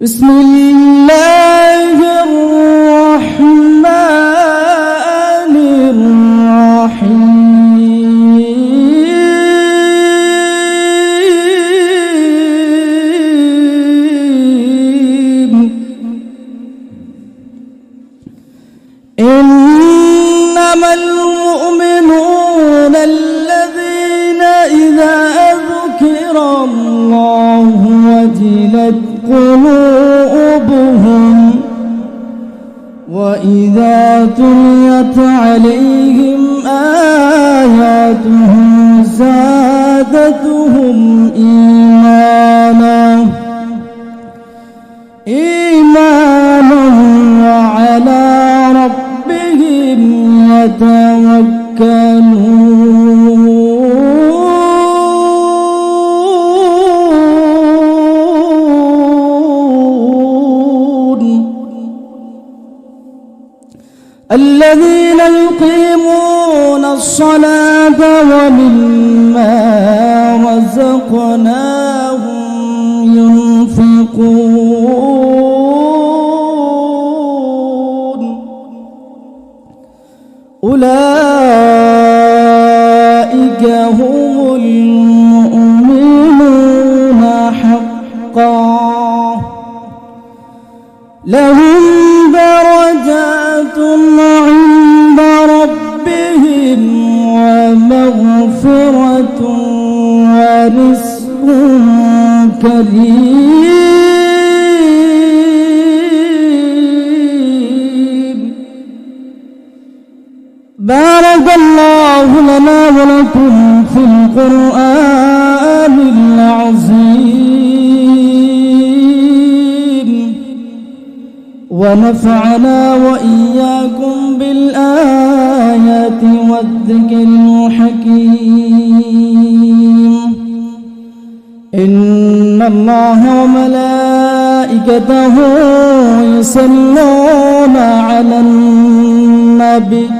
بسم الله الذين يقيمون الصلاة ومما رزقناهم ينفقون. بارك الله لنا ولكم في القرآن العظيم. ونفعنا وإياكم بالآيات والذكر الحكيم. إن الله وملائكته يصلون على النبي.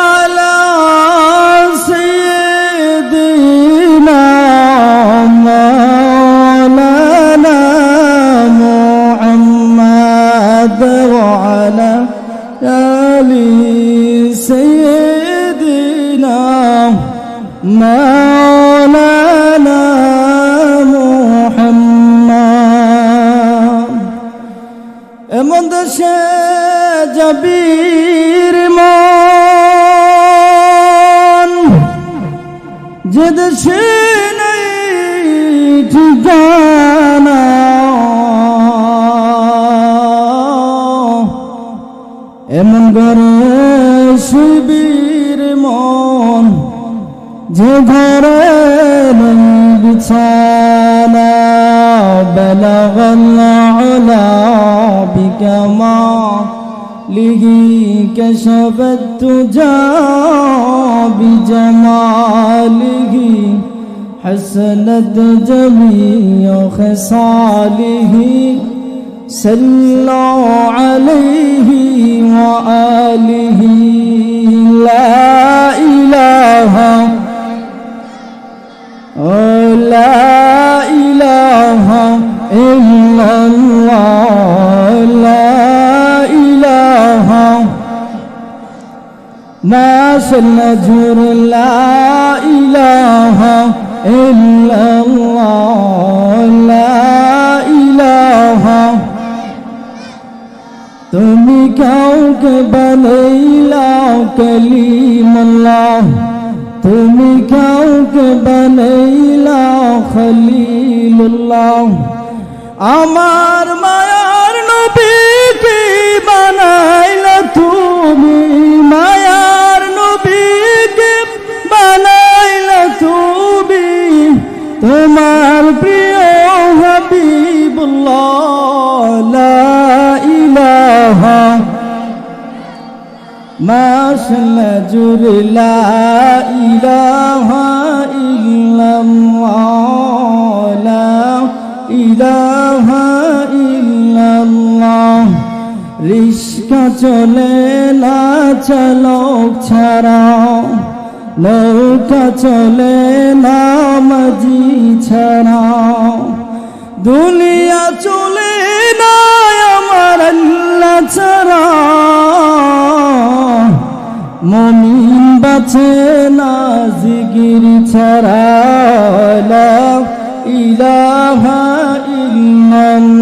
যে দেশে নেই ঠিকানা। এমন ঘরে শিবির মন, যে ঘরে বিছানা। বেলা বিকা মা লিগি كشف التجا بجماله حسنت جميع خصاله. صلوا عليه وآله. لا إله لا إله إلا الله. ما سنجر لا إله إلا الله لا إله তুমি কাউকে বানাইলাও কলিমুল্লাহ তুমি কাউকে বানাইলাও খলিলুল্লাহ আমার মায়ার বানাইল তুমি মায়ার নবীকে বানাইল তুমি। তোমার প্রিয় হাবিবুল্লাহ মাসলা জুরলা ইলাহা ইল্লাল্লাহ ইলাহা লা চলে না চালক ছাড়া, নৌকা চলে না মাঝি ছাড়া। দুনিয়া চলে না আমার আল্লাহ ছাড়া। মমিন বাঁচে না জিগির ছাড়া। ইলাহা ইল্লাল্লাহ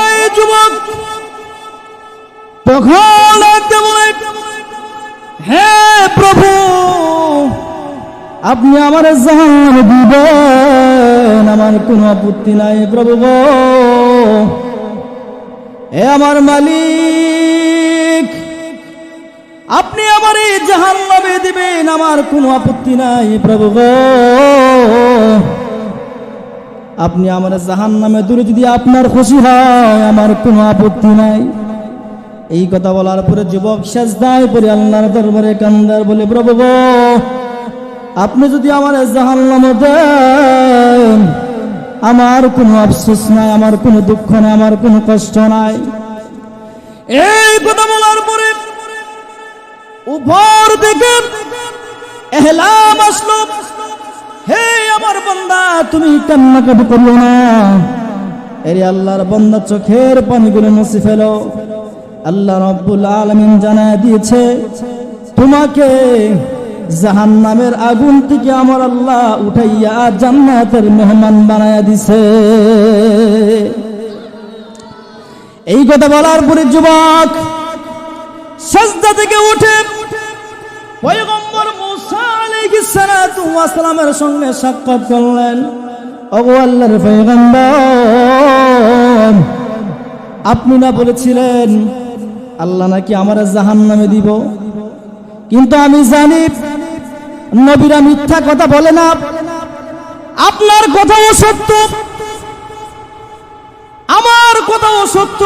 যুবক তখন হে প্রভু, আপনি আমার জান দিবেন, আমার কোনো আপত্তি নাই প্রভু হে আমার মালিক, আপনি আমার এই জাহান নামে দিবেন, আমার কোনো আপত্তি নাই প্রভু আপনি আমার জাহান নামে দূরে যদি আপনার খুশি হয়, আমার কোনো আপত্তি নাই। এই কথা বলার পরে যুবক সেজদায় পরে আল্লাহর দরবারে কান্দার বলে, প্রভু আপনি যদি আমার জাহান নামে দেন, আমার কোনো আফসোস নাই, আমার কোনো দুঃখ নাই, আমার কোনো কষ্ট নাই। এই কথা বলার পরে উপর থেকে এহলাম আসলো, হে আমার বন্দা, তুমি কান্নাকাটি করল না। এরে আল্লাহর বন্দা চোখের পানিগুলো মুছে ফেলো। আল্লাহ রব্বুল আলমিন জানা দিয়েছে, তোমাকে জাহান নামের আগুন থেকে আমার আল্লাহ উঠাইয়া জান্নাতের মেহমান বানায়া দিছে। এই কথা বলার পরে যুবক, সাজদা থেকে উঠে পয়গম্বর মুসা আলাইহিস সালাতু ওয়াস সালামের সঙ্গে সাক্ষাৎ করলেন। ওগো আল্লাহর পয়গম্বর, আপনি না বলেছিলেন আল্লাহ নাকি আমার জাহান নামে দিব? কিন্তু আমি জানি, নবীরা মিথ্যা কথা বলে না। আপনার কথাও সত্য। আমার কথাও সত্য।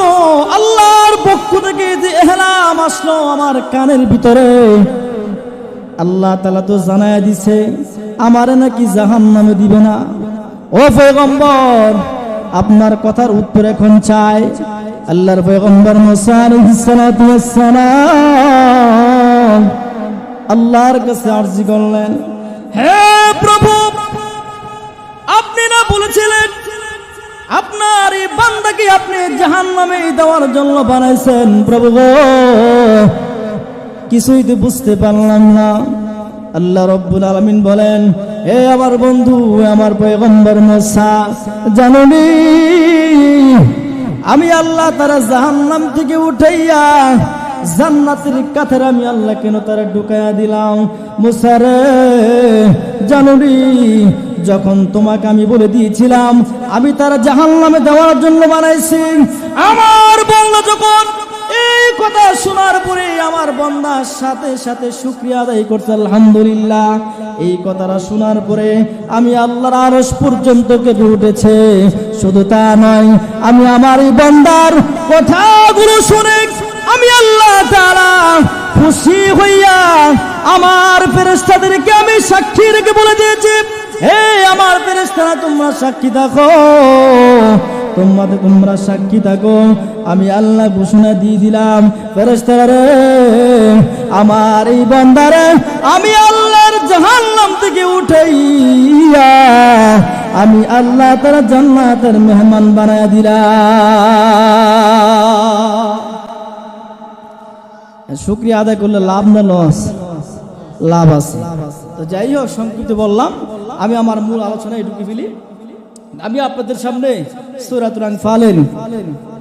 আল্লাহর পক্ষ থেকে যে এহলাম আসলো আমার কানের ভিতরে। আল্লাহ তালা তো জানায় দিছে, আমারে নাকি জাহান নামে দিবে না। ও পয়গম্বর, আপনার কথার উত্তর এখন চাই। আল্লাহর পয়গম্বর মুসা আল্লাহর কাছে আরজি করলেন। হে প্রভু, আপনি না বলেছিলেন, আপনার এই বান্দাকে আপনি জাহান নামে দেওয়ার জন্য বানাইছেন। প্রভু কিছুই তো বুঝতে পারলাম না। আল্লাহ রব্বুল আলমিন বলেন, এ আমার বন্ধু আমার পয়গম্বর মোসা জানুনি আমি আল্লাহ তারা জাহান্নাম থেকে উঠাইয়া জান্নাতের কাথের আমি আল্লাহ কেন তারা ঢুকাইয়া দিলাম? মুসারে জানুরি, যখন তোমাকে আমি বলে দিয়েছিলাম, আমি তারা জাহান্নামে দেওয়ার জন্য বানাইছি। আমার বন্ধু যখন এই কথা শোনার পরে আমার বন্দার সাথে সাথে শুক্রিয়া আদায় করছে, আলহামদুলিল্লাহ। এই কথাটা শোনার পরে আমি আল্লাহর আরস পর্যন্ত কেঁপে উঠেছে। শুধু তা নয়, আমি আমার এই বন্দার কথাগুলো শুনে আমি আল্লাহ তারা খুশি হইয়া আমার ফেরেশতাদেরকে আমি সাক্ষী রেখে বলে দিয়েছি, হে আমার ফেরেশতারা, তোমরা সাক্ষী থাকো তোমাদের তোমরা সাক্ষী থাকো। আমি আল্লাহ ঘোষণা দিয়ে দিলাম আমার এই বান্দারে, আমি আল্লাহর জাহান্নাম থেকে উঠাইয়া আমি আল্লাহ তারা জান্নাতের মেহমান বানায় দিলাম। শুক্রিয়া আদায় করলে লাভ না লস? লাভ আছে। তো যাই হোক, সংক্ষিপ্ত বললাম, আমি আমার মূল আলোচনায় ঢুকে ফেলি। আমি আপনাদের সামনে সূরাতুল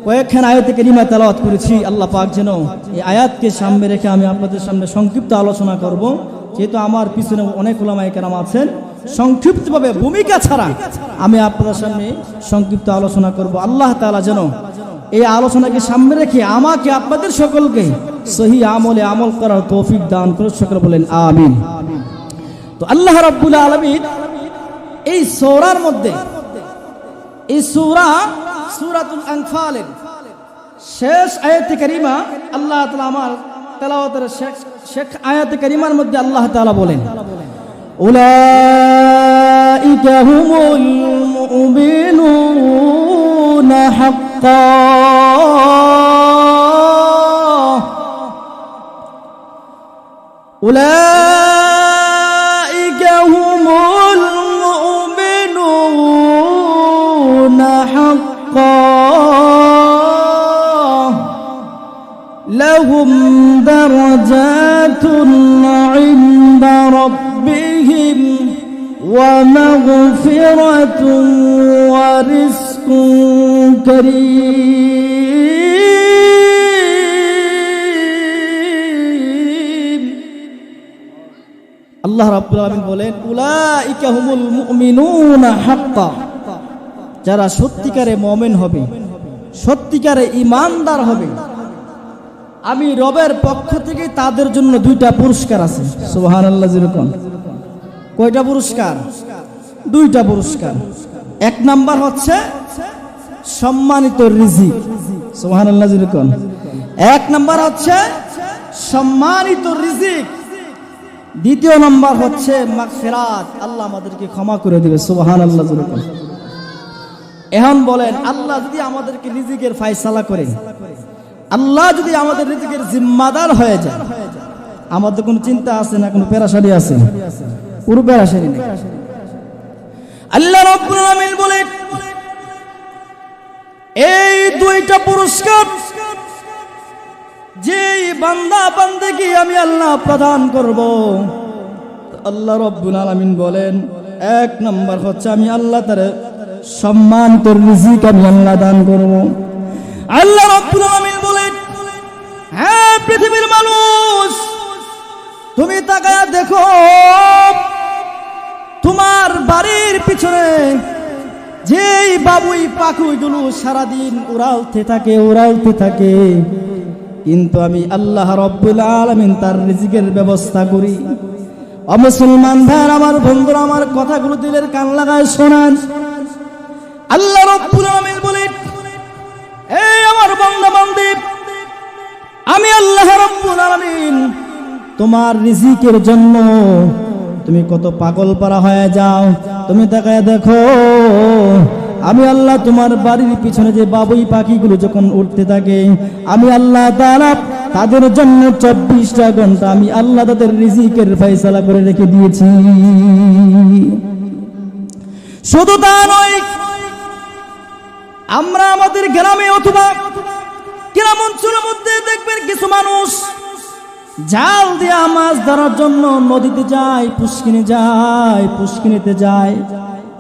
কয়েকখান আয়াত থেকে রিমা তেলাওয়াত করেছি, আল্লাহ পাক যেন এই আয়াতকে সামনে রেখে আমি আপনাদের সামনে সংক্ষিপ্ত আলোচনা করব। যেহেতু আমার পিছনে অনেক ওলামাই কেরাম আছেন, সংক্ষিপ্তভাবে ভূমিকা ছাড়া আমি আপনাদের সামনে সংক্ষিপ্ত আলোচনা করব। আল্লাহ তাআলা যেন এই আলোচনাকে সামনে রেখে আমাকে আপনাদের সকলকে সহি আমলে আমল করার তৌফিক দান করে সকলে বলেন, আমিন। তো আল্লাহ রাব্বুল আলামিন এই সূরার মধ্যে এই সূরা সূরাতুল আনফালের শেষ আয়াতে কারিমা আল্লাহ তাআলা আমার তেলাওয়াতের শেষ শেষ আয়াতে কারিমার মধ্যে আল্লাহ তাআলা বলেন أولئك هم المؤمنون حقا করি। আল্লাহ রাব্বুল আলামিন বলেন, উলাইকা হুমুল মুমিনুনা হাক্কা। যারা সত্যিকারে মুমিন হবে, সত্যিকারে ইমানদার হবে, আমি রবের পক্ষ থেকে তাদের জন্য দুইটা পুরস্কার আছে। সুবহানাল্লাহ যেরকম কয়টা পুরস্কার? দুইটা পুরস্কার। এক নাম্বার হচ্ছে সম্মানিত রিজিক। যেরকম এক নম্বর হচ্ছে সম্মানিত রিজিক। দ্বিতীয় নম্বর হচ্ছে আল্লাহ আমাদেরকে ক্ষমা করে দিবে। সুবহানাল্লাহ যেরকম এখন বলেন, আল্লাহ যদি আমাদেরকে রিজিকের ফায়সালা করেন, আল্লাহ যদি আমাদের রিজিকের জিম্মাদার হয়ে যায়, আমাদের কোনো চিন্তা আছে না, কোনো পেরাশানি আছে? পুরো পেরাশানি নেই। আল্লাহ রাব্বুল আলামিন বলে এই দুইটা পুরস্কার যে বান্দা বান্দেকে আমি আল্লাহ প্রদান করব। আল্লাহ রব্বুল আলামিন বলেন, এক নম্বর হচ্ছে আমি আল্লাহ তার সম্মান, তোর রিজিক আমি আল্লাহ দান করব। আল্লাহ রব্বুল আলামিন বলেন হ্যাঁ পৃথিবীর মানুষ, তুমি তাকায় দেখো, তোমার বাড়ির পিছনে যেই বাবুই পাখুইগুলো সারাদিন উড়ালতে থাকে উড়ালতে থাকে। কিন্তু আমি আল্লাহ রব্বুল আলমিন তার রিজিকের ব্যবস্থা করি। অমুসলমান ভাইয়ের, আমার বন্ধুরা, আমার কথাগুলো দিলের কান লাগায় শোনান। আল্লাহ রব্বুল আলমিন বলে, এই আমার বন্ধু বান্ধব আমি আল্লাহ রব্বুল আলামিন তোমার রিজিকের জন্য তুমি কত পাগল পারা হয়ে যাও। তুমি তাকায় দেখো, আমি আল্লাহ তোমার বাড়ির পিছনে যে বাবুই পাখিগুলো যখন উঠতে থাকে, আমি আল্লাহ তাআলা তাদের জন্য চব্বিশটা ঘণ্টা আমি আল্লাহ তাদের রিজিকের ফয়সালা করে রেখে দিয়েছি। শুধু তা নয়, আমরা আমাদের গ্রামে অথবা গ্রাম অঞ্চলের মধ্যে দেখবেন কিছু মানুষ জাল দিয়া মাছ ধরার জন্য নদীতে যায়, পুষ্কিনে যায়, পুষ্কিনিতে যায়।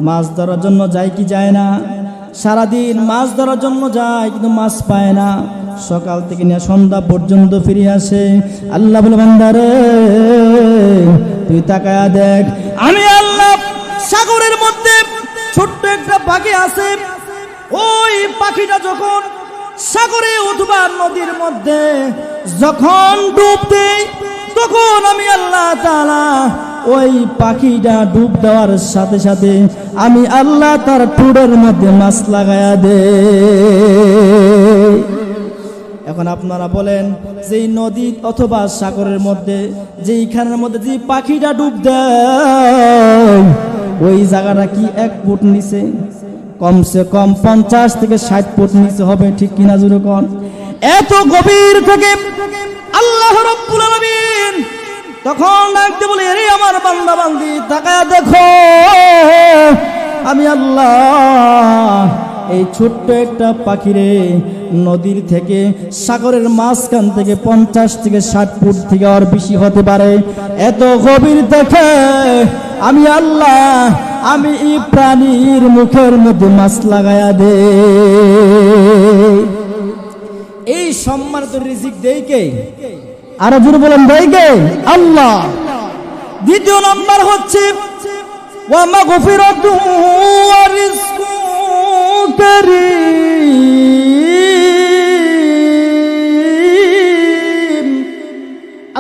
মাছ ধরার জন্য যায় কি যায় না? সারাদিন মাছ ধরার জন্য যায়, কিন্তু মাছ পায় না। সকাল থেকে নিয়ে সন্ধ্যা পর্যন্ত ফিরে আসে। আল্লাহ বলে বান্দারে তুই তাকায়া দেখ। আমি আল্লাহ সাগরের মধ্যে ছোট্ট একটা পাখি আছে। ওই পাখিটা যখন সাগরে অথবা নদীর মধ্যে যখন ডুব দেয় তখন আমি আল্লাহ তালা ওই পাখিটা ডুব দেওয়ার সাথে সাথে আমি আল্লাহ তার টুডের মধ্যে মাছ লাগায়া দে এখন আপনারা বলেন, যেই নদী অথবা সাগরের মধ্যে যে যেইখানের মধ্যে যে পাখিটা ডুব দেয়, ওই জায়গাটা কি এক ফুট নিচে? কমসে কম পঞ্চাশ থেকে ষাট ফুট নিচে হবে, ঠিক কিনা জুড়ে কন? এত গভীর থেকে আল্লাহ রব্বুল আলামিন তখন ডাকতে বলে, এরে আমার বান্দা বান্দি, তাকায় দেখো, আমি আল্লাহ এই ছোট্ট একটা পাখিরে নদীর থেকে সাগরের মাঝখান থেকে পঞ্চাশ থেকে ষাট ফুট থেকে আর বেশি হতে পারে। এত গভীর দেখে আমি আল্লাহ, আমি এই প্রাণীর মুখের মধ্যে মাছ লাগায়া দে এই সম্মানিত রিজিক দেই কে? আরও জোরে বলেন দেই কে? আল্লাহ। দ্বিতীয় নাম্বার হচ্ছে ওয়া মাগফিরাতু ওয়া রিজকু কারীম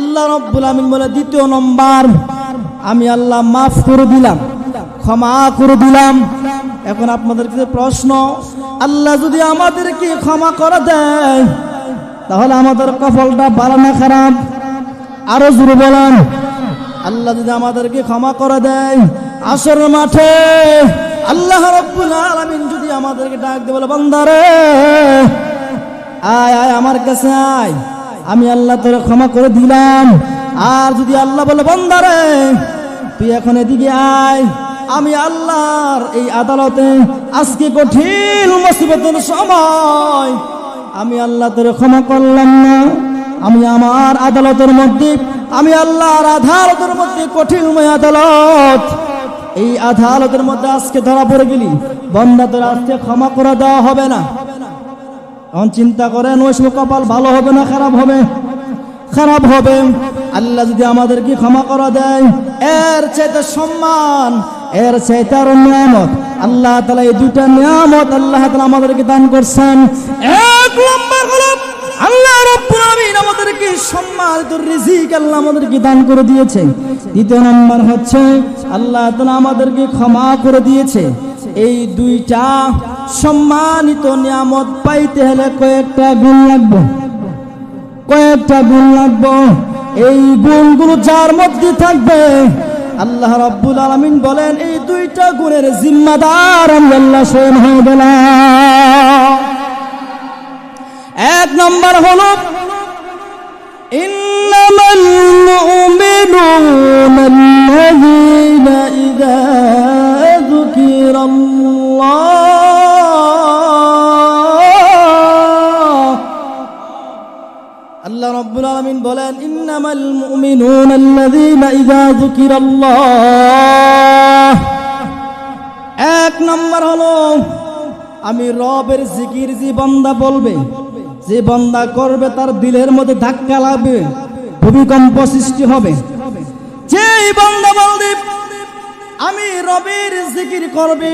আল্লাহ রব্বুল আমিন বলে দ্বিতীয় নম্বর আমি আল্লাহ মাফ করে দিলাম ক্ষমা করে দিলাম। এখন আপনাদের কাছে প্রশ্ন আল্লাহ যদি আমাদেরকে ক্ষমা করে দেয়, তাহলে আমাদের কপালটা ভালো না খারাপ। আরও জোরে বলেন। আল্লাহ যদি আমাদেরকে ক্ষমা করে দেয় আসর মাঠে আল্লাহ রব্বুল আলামিন যদি আমাদেরকে ডাক দিয়ে বলে, বান্দারে, আয় আয়, আমার কাছে আয়। আমি আল্লাহ তোরে ক্ষমা করে দিলাম। আর যদি আল্লাহ বলে, বান্দারে, তুই এখন এদিকে আয়। আমি আল্লাহর এই আদালতে আজকে কঠিন মুসিবতের সময় আমি আল্লাহ তোরে ক্ষমা করলাম না। আমি আমার আদালতের মধ্যে, আমি আল্লাহর আদালতের মধ্যে কঠিনময় আদালত। এই আদালতের মধ্যে আজকে ধরা পড়ে গেলি। বন্দা তোর আজকে ক্ষমা করে দেওয়া হবে না। এখন চিন্তা করেন, ওই সময় কপাল ভালো হবে না, খারাপ হবে? খারাপ হবে। আল্লাহ যদি আমাদেরকে ক্ষমা করা দেয়, এর চাইতে সম্মান এর চাইতে আরও নিয়ামত। আল্লাহ তালা এই দুইটা নিয়ামত আল্লাহ তালা আমাদেরকে দান করছেন। এক নম্বর হলো আল্লাহ আমাদেরকে সম্মানিত রিজিক আল্লাহ আমাদেরকে দান করে দিয়েছে দ্বিতীয় নম্বর হচ্ছে আল্লাহ তালা আমাদেরকে ক্ষমা করে দিয়েছে। এই দুইটা সম্মানিত নিয়ামত পাইতে হলে কয়েকটা গুণ লাগবে। কয়েকটা গুণ লাগবে। এই গুণগুলো যার মধ্যে থাকবে আল্লাহ রব্বুল আলমিন বলেন, এই দুইটা গুণের জিম্মাদার আমি আল্লাহ স্বয়ং হয়ে গেল এক নম্বর হল, ইন্নামাল আলামিন বলেন, ইন্নামাল মুমিনুন আল্লাযীনা ইযা যুকিরাল্লাহ। এক নম্বর হলো, আমি রবের জিকির যে বান্দা বলবে, যে বান্দা করবে তার দিলের মধ্যে ধাক্কা লাগবে, ভূমিকম্প সৃষ্টি হবে। যেই বান্দা বলবে, আমি রবের জিকির করবে,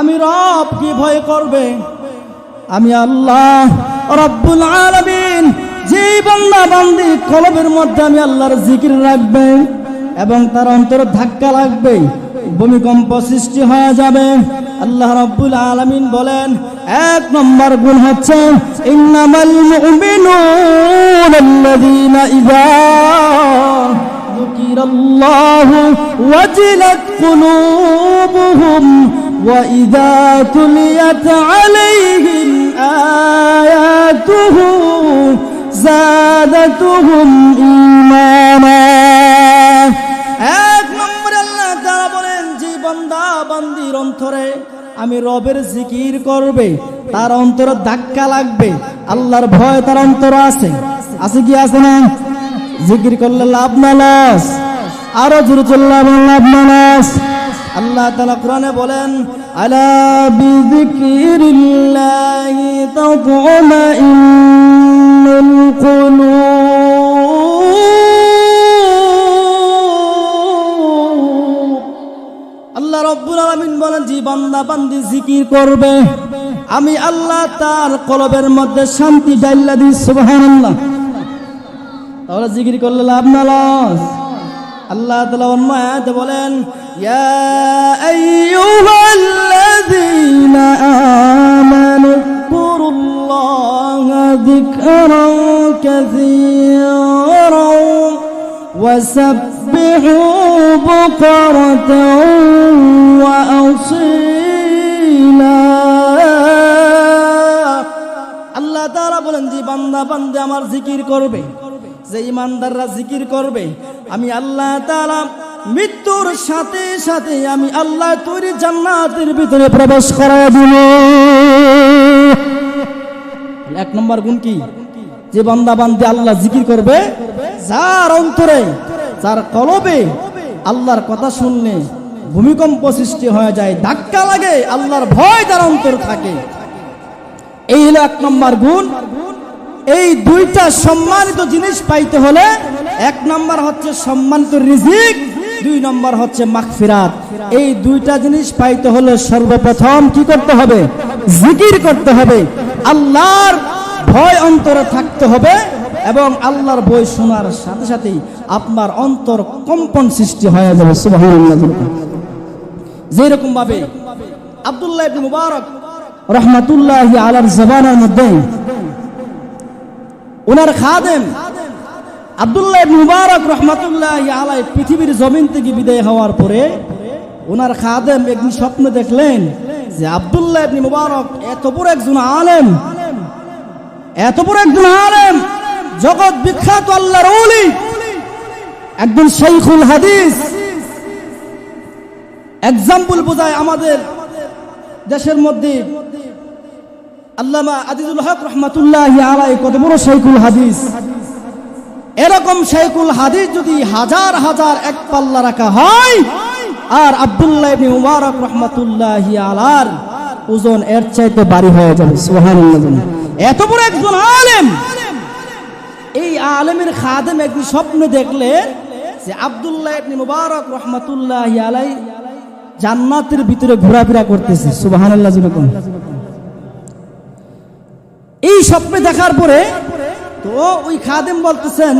আমি রব কি ভয় করবে? আমি আল্লাহ রব্বুল আলামিন যেই বান্দা বান্দি কলবের মধ্যে আমি আল্লাহর জিকির রাখবে এবং তার অন্তর ধাক্কা লাগবে ভূমিকম্প সৃষ্টি হয়ে যাবে আল্লাহ রব্বুল আলামিন বলেন এক নম্বর গুণ হচ্ছে ইন্নামাল মুমিনুন আল্লাযীনা ইযা ذكر الله وجلت قلوبهم وإذا تليت عليهم آياته زادتهم إيمانا এক নম্বরে আল্লাহ তাআলা বলেন যে বান্দা বান্দির অন্তরে আমি রবের জিকির করবে তার অন্তরে ধাক্কা লাগবে আল্লাহর ভয় তার অন্তর আছে আছে কি আছে না জিকির করলে লাভ না লস আরো জোরে চললাম লাভ না লস আল্লাহ তাআলা কোরআনে বলেন আলা বিযিকিরিল্লাহি তাতমাইন্নুল কুলুব আল্লাহ রব্বুল আলামিন বলেন যে বান্দা, বান্দি জিকির করবে। আমি আল্লাহ তার কলবের মধ্যে শান্তি ডাইল্লা দিই, সুবহানাল্লাহ। তাহলে জিকির করলে লাভ না লস আল্লাহ তাআলা অন্য আয়াতে বলেন, ইয়া আইয়ুহাল্লাযীনা আমানু কুরুল্লাহা যিকরান কাসীরান وسبحوا بكرة وأصيلا আল্লাহ তাআলা বলেন যে বান্দা বান্দে আমার জিকির করবে যে ইমানদাররা জিকির করবে আমি আল্লাহ তাআলা মৃত্যুর সাথে সাথে আমি আল্লাহ তৈরি জান্নাতের ভিতরে প্রবেশ করা দিব এক নম্বর গুণ কি? যে বান্দা বান্দে আল্লাহ জিকির করবে, যার অন্তরে, যার কলবে আল্লাহর কথা শুনলে ভূমিকম্প সৃষ্টি হয়ে যায়, ধাক্কা লাগে, আল্লাহর ভয় তার অন্তর থাকে। এই হলো এক নম্বর গুণ। এই দুইটা সম্মানিত জিনিস পাইতে হলে এক নম্বর হচ্ছে সম্মানিত রিজিক দুই নম্বর হচ্ছে মাগফিরাত। এই দুইটা জিনিস পাইতে হলে সর্বপ্রথম কি করতে হবে? জিকির করতে হবে। আল্লাহর ভয় অন্তরে থাকতে হবে এবং আল্লাহর বই শোনার সাথে সাথেই আপনার অন্তর কম্পন সৃষ্টি হয়ে যাবে। যেরকম ভাবে আব্দুল্লাহ মুবারক রহমাতুল্লাহি আলার জবানের মধ্যে ওনার খাদেম আব্দুল্লাহ মুবারক রহমাতুল্লাহি আলাই পৃথিবীর জমিন থেকে বিদায় হওয়ার পরে ওনার খাদেম একদিন স্বপ্ন দেখলেন যে আব্দুল্লাহ মুবারক এত বড় একজন আলেম, এত বড় একজন আলেম, জগৎ বিখ্যাত আল্লাহর ওলি, একজন শাইখুল হাদিস। এক্সাম্পল বোঝায় আমাদের দেশের মধ্যে আল্লামা আজিজুল হক রহমাতুল্লাহ আলাই কত বড় শাইখুল হাদিস। এরকম শাইখুল হাদিস যদি হাজার হাজার এক পাল্লা রাখা হয়, আর আব্দুল্লাহ মুবারক রহমাতুল্লাহ আলার ওজন এর চাইতে বাড়ি হয়ে যাবে, সুবহানাল্লাহ। এত বড় একজন আলেম, এই আলেমের খাদেম একদিন স্বপ্নে দেখলেন যে আব্দুল্লাহ ইবনে মুবারক রহমাতুল্লাহ আলাই জান্নাতের ভিতরে ঘোরাফেরা করতেছে, সুবহানাল্লাহ এই স্বপ্নে দেখার পরে তো ওই খাদেম বলতেছেন,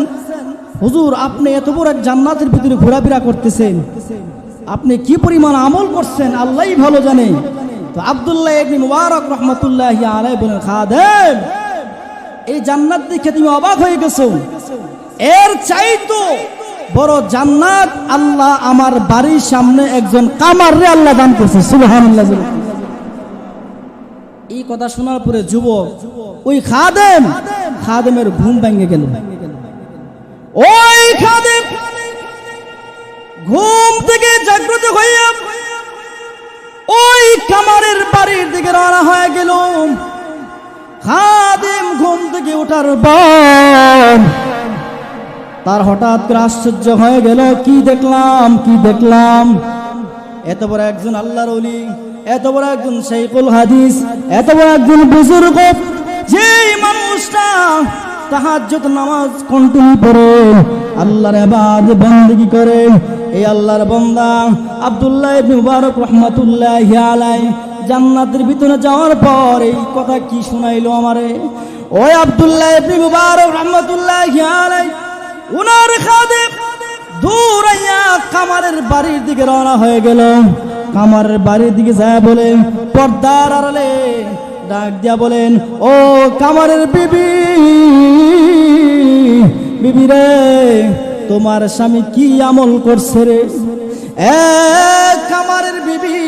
হুজুর, আপনি এত বড় এক জান্নাতের ভিতরে ঘোরাফেরা করতেছেন। আপনি কি পরিমাণ আমল করছেন? আল্লাহই ভালো জানে। তো আব্দুল্লাহ মুবারক রহমাতুল্লাহ আলাই খাদেম, এই জান্নাত দেখে তুমি অবাক হয়ে গেছো। এর চাইতো বড় জান্নাত আল্লাহ আমার বাড়ির সামনে একজন কামার রে আল্লাহ দান করছে। সুবহানাল্লাহ এই কথা শোনার পরে যুবক, ওই খাদেম খাদেমের ঘুম ভেঙে গেল। ওই খাদেম, ঘুম থেকে জাগ্রত হইয়া ওই কামারের বাড়ির দিকে রওনা হয়ে গেল। খাদেম ঘুম থেকে ওঠার পর তার হঠাৎ করে আশ্চর্য হয়ে গেল, কি দেখলাম কি দেখলাম? এত বড় একজন আল্লাহর ওলি, এত বড় একজন শেখুল হাদিস, এত বড় একজন বুজুর্গ মানুষটা তাহাজ্জুদ নামাজ কন্টিনিউ করে, আল্লাহর করে। এই আল্লাহর বান্দা আব্দুল্লাহ ইবনে মুবারক রাহমাতুল্লাহি আলাইহি জান্নাতের ভিতরে যাওয়ার পর এই কথা কি শুনাইলো আমারে? ওই আব্দুল্লাহ ইবনে মুবারক রাহমাতুল্লাহি আলাইহি, উনার খাদেম দূরাইয়া কামারের বাড়ির দিকে রওনা হয়ে গেল। কামারের বাড়ির দিকে যায় বলে পর্দার আড়ালে ডাক দিয়া বলেন, ও কামারের বিবি বিবি রে, তোমার স্বামী কি আমল করছে রে? কামারের বিবি,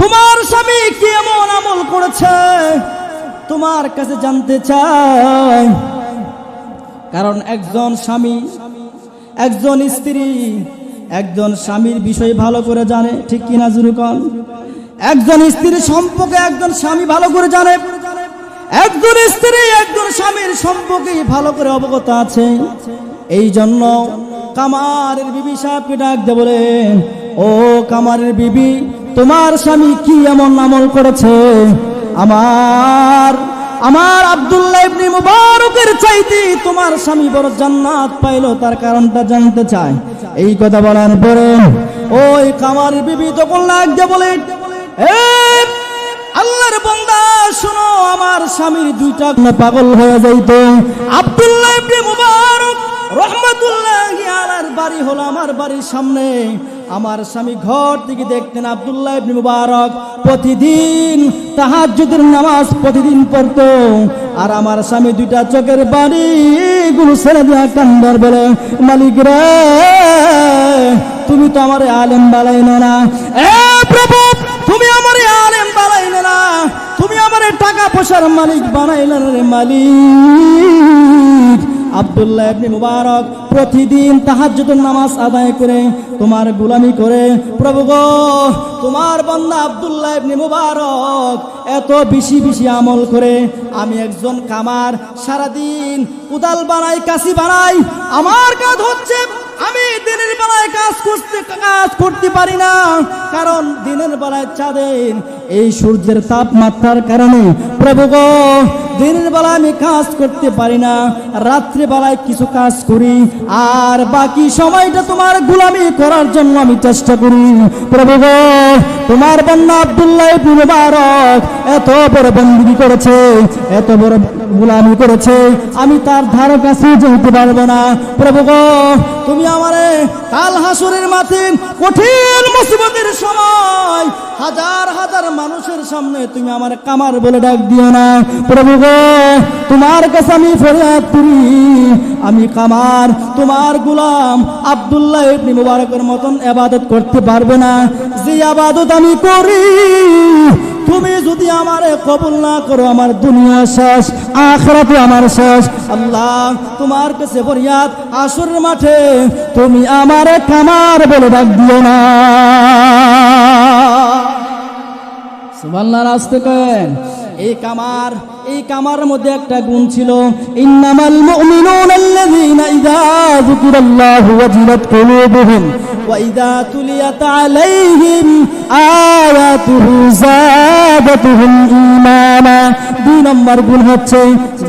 তোমার স্বামী কি এমন আমল করেছে? তোমার কাছে জানতে চাই, কারণ একজন স্বামী, একজন স্ত্রী, একজন স্বামীর বিষয় ভালো করে জানে, ঠিক কিনা জুরুকন? একজন স্ত্রীর সম্পর্কে একজন স্বামী ভালো করে জানে। একজন স্ত্রী একজন স্বামীর সম্পর্কে ভালো করে অবগত আছে। এই জন্য কামারের বিবি সাহেবকে ডাক বলেন ও কামারের বিবি তোমার স্বামী কি এমন আমল করেছে? আমার আমার আব্দুল্লাহ ইবনে মুবারকের চাইতে তোমার স্বামী বড় জান্নাত পাইলো তার কারণটা জানতে চায় এই কথা বলার পরে ওই কামার বিবি তখন লাগছে বলে "এ, আল্লাহর বান্দা, শোনো, আমার স্বামীর দুইটা পাগল হয়ে যাইতো। আব্দুল্লাহ মুবারক আমার স্বামী নামাজ প্রতিদিন পড়তো। আর আমার স্বামী দুইটা চোখের বাড়ি গুলো ছেড়ে কান্দার বলে, মালিক রে, তুমি তো আমার আলেম বালাইনো না। তুমি আমার আলেম বানাইলে না, তুমি আমার টাকা পয়সার মালিক বানাইলে রে মালিক। আব্দুল্লাহ ইবনে মুবারক প্রতিদিন তাহাজ্জুদের নামাজ আদায় করে, তোমার গোলামি করে, প্রভু গো, তোমার বান্দা আব্দুল্লাহ ইবনে মুবারক এত বেশি বেশি আমল করে, আমি একজন কামার, সারাদিন কুদাল বানাই, কাশি বানাই, আমার কাজ হচ্ছে আমি দিনের বেলায় কাজ করতে কাজ করতে পারি না। কারণ দিনের বেলায় চাঁদের এই সূর্যের তাপমাত্রার কারণে, প্রভু গো, দিনের বেলা আমি কাজ করতে পারি না, রাত্রে বেলায় কিছু কাজ করি, আর বাকি সময়টা তোমার গুলামি করার জন্য আমি চেষ্টা করি। প্রভু তোমার বন্যা আব্দুল্লাহ মুবারক এত বড় বন্দী করেছে, এত বড় গুলামি করেছে, আমি তার ধার কাছে যেতে পারব না। প্রভু গো, তুমি আমারে কাল হাসুরের মাঠে কঠিন মুসিবতের সময় হাজার হাজার মানুষের সামনে তুমি আমার কামার বলে ডাক দিও না। প্রভু গো, তোমার কাছে আমি ফরিয়াদ করি। আমি কামার, তোমার গুলাম আবদুল্লাহ ইবনে মুবারকের মতন এবাদত করতে পারবে না। যে আবাদত আমি করি তুমি যদি আমার কবুল না করো, আমার দুনিয়া শেষ, আখরাতে আমার শেষ। আল্লাহ, তোমার কাছে বরিয়াত আসর মাঠে তুমি আমার কামার বলে ডাক দিও না। সুবহানাল্লাহ, আসতে এই কামার এই কামার মধ্যে একটা গুণ ছিল, ইন্নামাল মুমিনুন আল্লাযীনা ইযা যুকিরাল্লাহু ওয়াজিলাত কুলুবুহুম ওয়া ইযা তুলিয়াত আলাইহিম আয়াতুহু যাদাতুহুম ঈমানা। দুই নম্বর গুণ হচ্ছে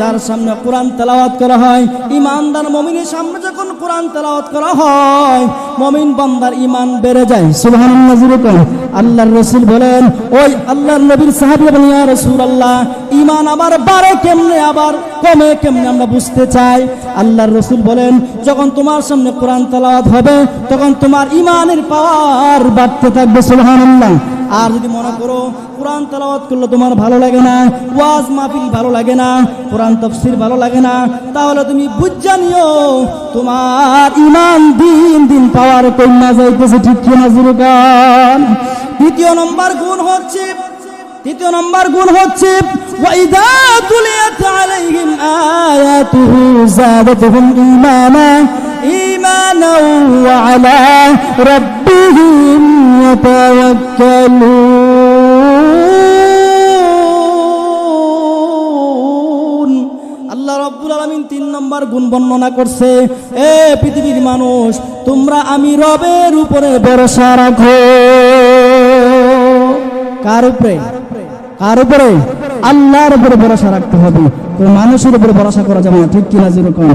যার সামনে কোরআন তেলাওয়াত করা হয়, ইমানদার মুমিনের সামনে যখন কোরআন তেলাওয়াত করা হয়, মমিন বান্দার ঈমান বেড়ে যায়। সুবহানাল্লাহ আল্লাহর রসুল বলেন, ওই আল্লাহর নবীর সাহাবী ইয়া রাসূলুল্লাহ, ঈমান আবার বাড়ে কেমনে, আবার কমে কেমনে আমরা বুঝতে চাই? আল্লাহর রসুল বলেন, যখন তোমার সামনে কোরআন তেলাওয়াত হবে, তখন তোমার ইমানের পাওয়ার বাড়তে থাকবে, সুবহানাল্লাহ। আর যদি মনে করো কোরআন তেলাওয়াত করলে তোমার ভালো লাগে না, ওয়াজ মাহফিল ভালো লাগে না, কোরআন তফসির ভালো লাগে না, তাহলে তুমি বুঝা নিও, তোমার ইমান দিন দিন পাওয়ার কন্যা যাইতেছে ঠিক কিনা জুরুকান দ্বিতীয় নম্বর গুণ হচ্ছে তৃতীয় নম্বর গুণ হচ্ছে, ওয়া আলা রাব্বিহিম আলামিন তিন নম্বর গুণ বর্ণনা করছে, এ পৃথিবীর মানুষ, তোমরা আমি রবের উপরে ভরসা রাখো। কার উপরে? কার উপরে? আল্লাহর উপরে ভরসা রাখতে হবে। তো মানুষের উপরে ভরসা করা যাবে না, ঠিক কিনা যেরকম?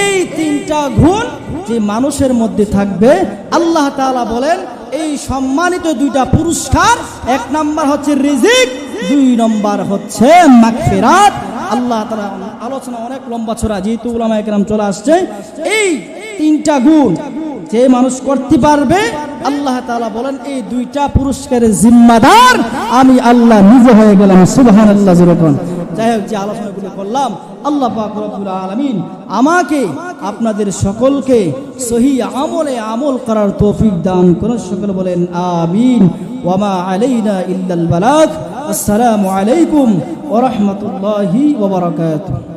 এই তিনটা গুণ যে মানুষের মধ্যে থাকবে, আল্লাহ তাআলা বলেন এই সম্মানিত দুইটা পুরস্কার, এক নাম্বার হচ্ছে রিজিক, দুই নম্বর হচ্ছে মাগফিরাত। আল্লাহ তাআলা আলোচনা অনেক লম্বা ছড়া, যেহেতু উলামা একরাম চলে আসছে, এই তিনটা গুণ যে মানুষ করতে পারবে, আল্লাহ তালা বলেন, এই দুইটা পুরস্কারের জিম্মাদার, আমি আল্লাহ নিজে হয়ে গেলাম, সুবহানাল্লাহ যেরকম যাই হোক, যে আলোচনাগুলো করলাম আল্লাহ পাক রব্বুল আলামিন আমাকে, আপনাদের সকলকে সহি আমলে আমল করার তৌফিক দান করুন। সকল বলেন আমিন। ওয়ামা আলাইনা ইল্লাল বালাক আসসালামু আলাইকুম ওয়া রাহমাতুল্লাহি ওয়া বারাকাতুহু।